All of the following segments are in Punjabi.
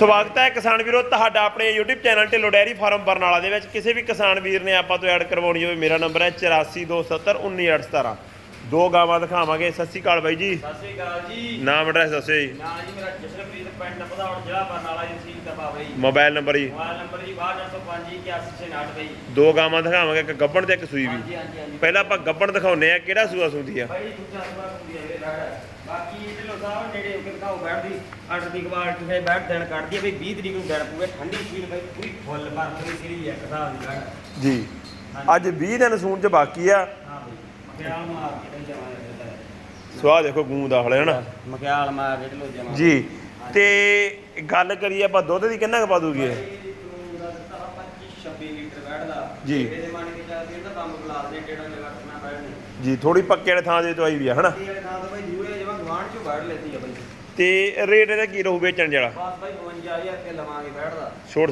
ਸਵਾਗਤ ਹੈ ਕਿਸਾਨ ਵੀਰੋ ਤੁਹਾਡਾ ਆਪਣੇ YouTube channel Dhillon dairy farm Barnala ਦੇ ਵਿੱਚ। ਕਿਸੇ ਵੀ ਕਿਸਾਨ ਵੀਰ ਨੇ ਆਪਾਂ ਤੋਂ ਐਡ ਕਰਵਾਉਣੀ ਹੋਵੇ ਮੇਰਾ ਨੰਬਰ ਹੈ 8427191817 ਦੋ ਗਾਵਾਂ ਦਿਖਾਵਾਂਗੇ। ਸਤਿ ਸ਼੍ਰੀ ਅਕਾਲ ਬਾਈ ਜੀ। ਸਤਿ ਸ੍ਰੀ ਅਕਾਲ ਜੀ। ਨਾਮ ਐਡਰੈਸ ਦੱਸਿਓ ਜੀ। ਨਾਂ ਜੀ ਮੇਰਾ ਜਸ਼ਨਪ੍ਰੀਤ ਪਿੰਡ ਪਧੌੜ ਜ਼ਿਲ੍ਹਾ ਬਰਨਾਲਾ ਜੀ ਤਹਿਸੀਲ ਤਪਾਵਲੀ ਮੋਬਾਈਲ ਨੰਬਰ ਜੀ। ਮੋਬਾਈਲ ਨੰਬਰ ਜੀ 6295 8169 ਬਈ। ਦੋ ਗਾਵਾਂ ਦਿਖਾਵਾਂਗੇ ਇੱਕ ਗੱਬਣ ਤੇ ਇੱਕ ਸੂਈ ਵੀ। ਹਾਂਜੀ ਹਾਂਜੀ ਹਾਂਜੀ। ਪਹਿਲਾਂ ਆਪਾਂ ਗੱਬਣ ਦਿਖਾਉਨੇ ਆ ਕਿਹੜਾ ਸੂਆ ਸੂੰਦੀ ਆ? ਬਈ ਦੂਜਾ ਸਵਾਲ ਹੁੰਦੀ ਹੈ ਇਹ ਰਾੜਾ ਬਾਕੀ ਢਿੱਲੋਂ ਸਾਹਿਬ ਨੇੜੇ ਹੋ ਕੇ ਦਿਖਾਓ ਬੈਠਦੀ ਅੱਠ ਦੀ ਕੁਆਲਿਟੀ ਹੈ ਬੈਠ ਦੇਣ ਕੱਢਦੀ ਹੈ ਬਈ 20 ਤਰੀਕ ਨੂੰ ਦੇਣ ਪੂਰੇ ਠੰਡੀ ਸੀਲ ਬਈ ਪੂਰੀ ਫੁੱਲ ਬਰਫ ਦੀ ਸੀਰੀ ਹੈ ਕਸਾਬ ਦੀ ਰਾੜਾ ਜੀ। ਅੱਜ 20 ਦਿਨ ਸੂਣ ਚ ਬਾਕੀ ਆ। ਹਾਂ ਬਈ ਮਖਿਆਲ ਮਾਰ ਕੇ ਹੈ ਸਵਾਹ ਦੇਖੋ ਗੂੰ ਦਾ ਹਲੇ ਹਨਾ? ਮਖਿਆਲ ਮਾਰ ਕੇ ਢਿੱਲੋਂ ਜਮਾ ਜੀ। ਤੇ ਗੱਲ ਕਰੀਏ ਆਪਾਂ ਦੁੱਧ ਦੀ ਕਿੰਨਾ ਕੁ ਪਾ ਦੂਗੀ? ਇਹ 26 ਲੀਟਰ ਬੈਠਦਾ ਜੀ। ਇਹਦੇ ਮੰਨ ਕੇ ਚੱਲਦੀ ਇਹਦਾ ਕੰਮ ਗਲਾਸ ਦੇ ਡੇਢ ਲੱਖ ਨਾ ਬੈਠਣੇ ਜੀ ਥੋੜੀ ਪੱਕੇ ਵਾਲੇ ਥਾਂ ਦੇ ਤੋਂ ਆਈ ਵੀ ਆ ਹਨਾ? ਇਹ ਵਾਲੇ ਥਾਂ ਤੋਂ ਦੂਏ ਜਿਵੇਂ ਗਵਾਂਢ ਚੋਂ ਬੈਠ ਲੈਂਦੀ ਆ ਬਈ। ਤੇ ਰੇਟ ਇਹਦਾ ਕੀ ਰਹੂ ਵੇਚਣ ਜਿਹੜਾ? ਬਸ ਬਈ 52000 ਰੁਪਏ ਲਵਾਂਗੇ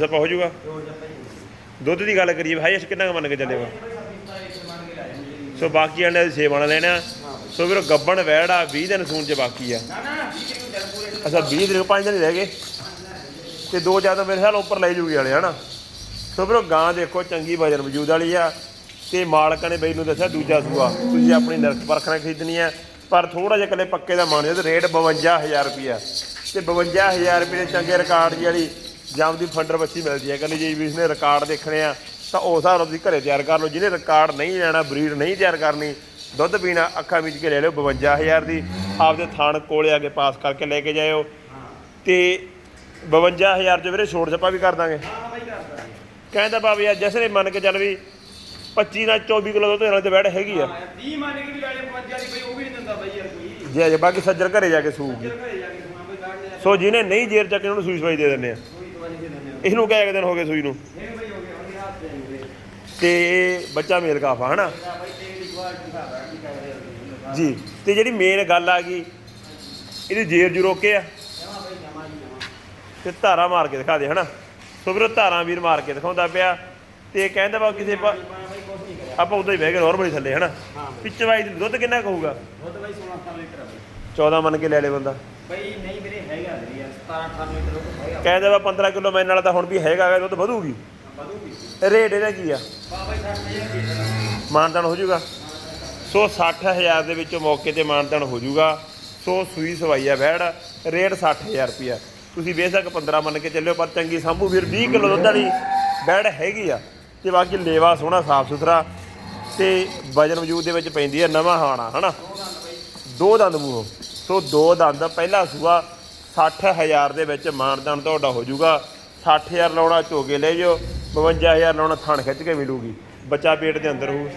ਸਪਾ ਹੋ ਜਾਊਗਾ? ਹੀ ਦੁੱਧ ਦੀ ਗੱਲ ਕਰੀਏ ਭਾਈ ਇਸ ਕਿੰਨਾ ਕੁ ਮੰਨ ਕੇ ਚੱਲੇ ਵਾ? ਬਈ 27 ਲੀਟਰ ਮੰਨ ਕੇ ਲੈ ਜਾਂਦੇ ਸੋ ਬਾਕੀ ਆਂਡੇ ਦੀ ਸੇਵਾ ਨਾਲ ਲੈਣਾ ਸੋ ਵੀਰੋ ਗੱਬਣ ਵੈੜਾ 20 ਦਿਨ ਸੂਣ ਚ ਬਾਕੀ ਆ। ਨਾ ਨਾ 20 ਤਰੀਕ ਨੂੰ ਦਿਨ ਪੂਰੇ ਅੱਛਾ 20 ਦਿਨ 5 ਦਿਨ ਰਹਿ ਗਏ। ਤੇ ਦੋ ਜ਼ਿਆਦਾ ਮੇਰੇ ਖਿਆਲ ਉੱਪਰ ਲੈ ਜੂਗੀ ਵਾਲੇ ਹਨਾ? ਸੋ ਵੀਰੋ ਗਾਂ ਦੇਖੋ ਚੰਗੀ ਵਜਨ ਵਜੂਦ ਵਾਲੀ ਆ। ਤੇ ਮਾਲਕਾਂ ਨੇ ਬਈ ਨੂੰ ਦੱਸਿਆ ਦੂਜਾ ਸੂਆ। ਤੁਸੀਂ ਆਪਣੀ ਨਰਕ ਪਰਖ ਨਾਲ ਖਰੀਦਣੀ ਆ। ਪਰ ਥੋੜਾ ਜਿਹਾ ਕੱਲੇ ਪੱਕੇ ਦਾ ਮੰਨ ਤੇ ਰੇਟ 52000 ਰੁਪਿਆ ਤੇ 52000 ਰੁਪਏ ਦੇ ਚੰਗੇ ਰਿਕਾਰਡ ਦੀ ਵਾਲੀ ਜਮ ਦੀ ਫੰਡਰ ਬੱਚੀ ਮਿਲਦੀ ਹੈ। ਕਹਿੰਦੇ ਜੇ ਵੀ ਇਸਨੇ ਰਿਕਾਰਡ ਦੇਖਣੇ ਆ ਤਾਂ ਉਸ ਹਿਸਾਬ ਨਾਲ ਤੁਸੀਂ ਘਰੇ ਤਿਆਰ ਕਰ ਲਓ। ਜਿਹਨੇ ਰਿਕਾਰਡ ਨਹੀਂ ਲੈਣਾ ਬਰੀਡ ਨਹੀਂ ਤਿਆਰ ਕਰਨੀ ਦੁੱਧ ਪੀਣਾ ਅੱਖਾਂ ਵਿੱਚ ਕੇ ਲੈ ਲਿਓ 52000 ਦੀ। ਆਪਦੇ ਥਾਣ ਕੋਲੇ ਆ ਕੇ ਪਾਸ ਕਰਕੇ ਲੈ ਕੇ ਜਾਇਓ। ਤੇ 52000 ਚ ਵੀਰੇ ਛੋੜ ਛੱਪਾ ਵੀ ਕਰ ਦਾਂਗੇ। ਹਾਂ ਬਈ ਕਰਦਾ ਕਹਿੰਦਾ ਬਾਬਾ ਯਾਰ ਜਸਨੇ ਮੰਨ ਕੇ ਚੱਲ ਵੀ 25 ਨਾਲ 24 ਕਿਲੋ ਦੁੱਧ ਨਾਲ ਤੇ ਬੈਠ ਹੈਗੀ ਆ। ਹਾਂ 20 ਮੰਨ ਕੇ ਵੀ ਲੈ ਲੈ 50 ਦੀ ਬਈ ਉਹ ਵੀ ਨਹੀਂ ਦਿੰਦਾ ਬਈ ਯਾਰ ਕੋਈ। ਜੇ ਅਜੇ ਬਾਕੀ ਸੱਜਰ ਘਰੇ ਜਾ ਕੇ ਸੂਗੀ ਘਰੇ ਜਾ ਕੇ ਸੁਣਾ ਬਈ ਗਾੜ ਦੇ ਸੋ ਜਿਹਨੇ ਨਹੀਂ ਜੇਰ ਚੱਕ ਉਹਨੂੰ ਸੂਈ ਸਵਾਈ ਦੇ ਦਿੰਦੇ ਆ। ਕੋਈ ਦਵਾਈ ਦੇ ਦਿੰਦੇ ਆ। ਇਹਨੂੰ ਕਿਹ ਦਿਨ ਹੋ ਗਏ ਸੂਈ ਨੂੰ। ਇਹ ਬਈ ਹੋ ਗਿਆ ਉਹਦੀ ਰਾਤ ਦੇ ਨਿਕਲੇ ਤੇ ਬੱਚਾ ਮੇਲ ਕਾਫਾ ਹਨਾ? ਬਈ ਦੀ ਕੁਆਲਿਟੀ ਦਾ ਬੈਠ ਦੀ ਕਰਦੇ ਜੀ ਤੇ ਜਿਹੜੀ ਮੇਨ ਗੱਲ ਆ ਗਈ ਇਹਦੀ ਜੇਰ ਜੂ ਰੋਕੇ ਆ। ਜੀ ਤੇ ਧਾਰਾ ਮਾਰ ਕੇ ਦਿਖਾ ਦੇ ਹਨਾ? ਸੋ ਵੀਰੋ ਧਾਰਾਂ ਵੀਰ ਮਾਰ ਕੇ ਦਿਖਾਉਂਦਾ ਪਿਆ। ਤੇ ਕਹਿੰਦਾ ਬਾ ਕਿਸੇ ਪਾ- ਬਈ ਕੁਛ ਨਹੀਂ ਕਰਿਆ ਆਪਾਂ ਉਦਾਂ ਹੀ ਬਹਿ ਗਏ ਨਾਰਮਲੀ ਥੱਲੇ ਹਨਾ? ਪਿੱਛੇ ਦੀ ਦੁੱਧ ਕਿੰਨਾ ਕਹੂਗਾ ਦੁੱਧ ਬਈ 16 17 ਲੀਟਰ ਆ ਬਈ। 14 ਮੰਨ ਕੇ ਲੈ ਲੈ ਬੰਦਾ। ਬਈ ਨਹੀਂ ਵੀਰੇ ਹੈਗਾ ਵੀਰੇ ਯਾਰ 17 18 ਲੀਟਰ ਦੁੱਧ ਹੈਗਾ। ਕਹਿੰਦਾ ਵਾ 15 ਕਿਲੋ ਮੈਨ ਨਾਲ ਤਾਂ ਹੁਣ ਵੀ ਹੈਗਾ ਗਾ, ਦੁੱਧ ਵਧੂਗੀ। ਵਧੂਗੀ। ਰੇਟ ਇਹਦਾ ਕੀ ਆ? ਬਾ ਬਈ 60000 ਦੀ। ਦੇਣਾ। ਮਾਨਤਾਨ ਹੋ ਜਾਊਗਾ। ਸੋ 60000 ਦੇ ਵਿੱਚੋਂ ਮੌਕੇ ਤੇ ਮਾਨਤਾਨ ਹੋ ਜਾਊਗਾ। ਸੋ ਸੂਈ ਸਵਾਈ ਆ ਬੈੜ ਰੇਟ 60000 ਰੁਪਿਆ ਤੁਸੀਂ ਬੇਸ਼ੱਕ 15 ਮੰਨ ਕੇ ਚੱਲਿਓ ਪਰ ਚੰਗੀ ਸੰਭੂ ਵੀਰ 20 ਕਿਲੋ ਦੁੱਧ ਵਾਲੀ ਬੈੜ ਹੈਗੀ ਆ। ਤੇ ਬਾਕੀ ਲੇਵਾ ਸੋਹਣਾ ਸਾਫ਼ ਸੁਥਰਾ ਤੇ ਵਜਨ ਵਜੂਦ ਦੇ ਵਿੱਚ ਪੈਂਦੀ ਆ ਨਵਾਂ ਹਾਣਾ ਹਨਾ? ਦੋ ਦੰਦ ਮੂੰਹੋਂ। ਸੋ ਦੋ ਦੰਦ ਪਹਿਲਾ ਸੂਆ 60000 ਦੇ ਵਿੱਚ ਮਾਨਦਾਨ ਤੁਹਾਡਾ ਹੋ ਜਾਊਗਾ। 60000 ਲਾਉਣਾ ਝੋਗੇ ਲੈ ਜਾਓ 52000 ਲਾਉਣਾ ਥਣ ਖਿੱਚ ਕੇ ਮਿਲੂਗੀ। ਬੱਚਾ ਪੇਟ ਦੇ ਅੰਦਰ ਹੋਊ।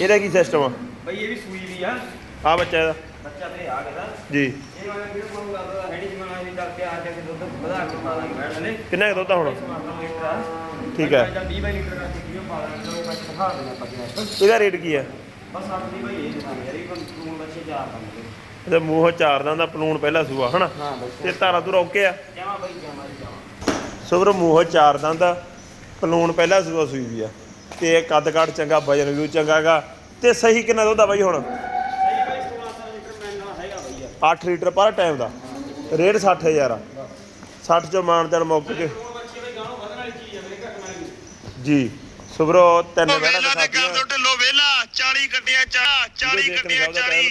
ਇਹਦਾ ਕੀ ਸਿਸਟਮ ਆ? ਬਈ ਇਹ ਵੀ ਸੂਈ ਵੀ ਆ। ਆ ਬੱਚਾ ਇਹਦਾ। ਬੱਚਾ ਤੇ ਆ ਗਿਆ ਜੀ। ਇਹ ਮੈਂ ਵੀਡੀਓ ਕਰਦਾ ਹੈ ਨਹੀਂ ਜਿਵੇਂ ਅਸੀਂ ਚੱਲ ਕੇ ਆ ਕੇ ਦੁੱਧ ਵਧਾ ਕੇ ਪਾ ਦਾਂਗੇ ਬੈਠ ਲੈ। ਕਿੰਨਾ ਦੁੱਧ ਹੁਣ? ਠੀਕ ਹੈ। ਜਾਂ 20 ਬਾਈ ਲੀਟਰ ਕਰਕੇ ਵੀਡੀਓ ਪਾ ਦਾਂਗੇ ਉਹ ਬੱਚਾ ਦਿਖਾ ਦੇਣਾ ਪੱਕਿਆ ਇਹਦਾ ਰੇਟ ਕੀ ਆ ਬਸ ਆਪਣੀ ਬਈ ਇਹ ਦਿਖਾਂਗੇ ਯਾਰ ਇਹ ਕੋਲ ਬੱਚੇ ਚਾਰ ਦਾਂਗੇ ਇਹਦਾ ਮੂੰਹ ਚਾਰ ਦਾ ਪਲੂਣ ਪਹਿਲਾ ਸੂਆ ਹਨਾ? ਹਾਂ ਤੇ ਧਾਰਾ ਤੂੰ ਰੋਕੇ ਆ? ਜਮਾ ਬਈ ਜਮਾ ਜੀ ਜਮਾ। ਸੋ ਵੀਰੋ ਮੂੰਹ ਚਾਰ ਦੰਦ ਪਲੂਣ ਪਹਿਲਾ ਸੂਆ ਸੂਈ ਵੀ ਆ। ਤੇ ਇਹ ਕੱਦ ਕਾਠ ਚੰਗਾ ਵਜਨ ਵੀ ਚੰਗਾਗਾ ਤੇ ਸਹੀ ਕਿੰਨਾ ਦੁੱਧ ਆ ਬਾਈ ਹੁਣ? ਸਹੀ ਬਈ 16 ਲੀਟਰ ਮੈਨਾਂ ਹੈਗਾ ਬਈ ਯਾਰ। 8 ਲੀਟਰ ਪਰ ਟਾਈਮ ਦਾ। ਰੇਟ 60000 ਆ। 60 ਚੋਂ ਮਾਨਦਾਨ ਮੌਕੇ ਤੇ ਹੁਣ ਬੱਚੇ ਬਈ ਗਾਣੋਂ ਵਧਣ ਵਾਲੀ ਚੀਜ਼ ਆ ਮੇਰੇ ਘੱਟ ਮੈਂ ਜੀ। ਸੁਬਰੋ ਤਿੰਨ ਉਹ ਵੇਲਾ ਤੇ ਕਰ ਦੋ ਢਿੱਲੋ ਵੇਲਾ। 40 ਗੱਡੀਆਂ ਚਾ 40 ਗੱਡੀਆਂ 40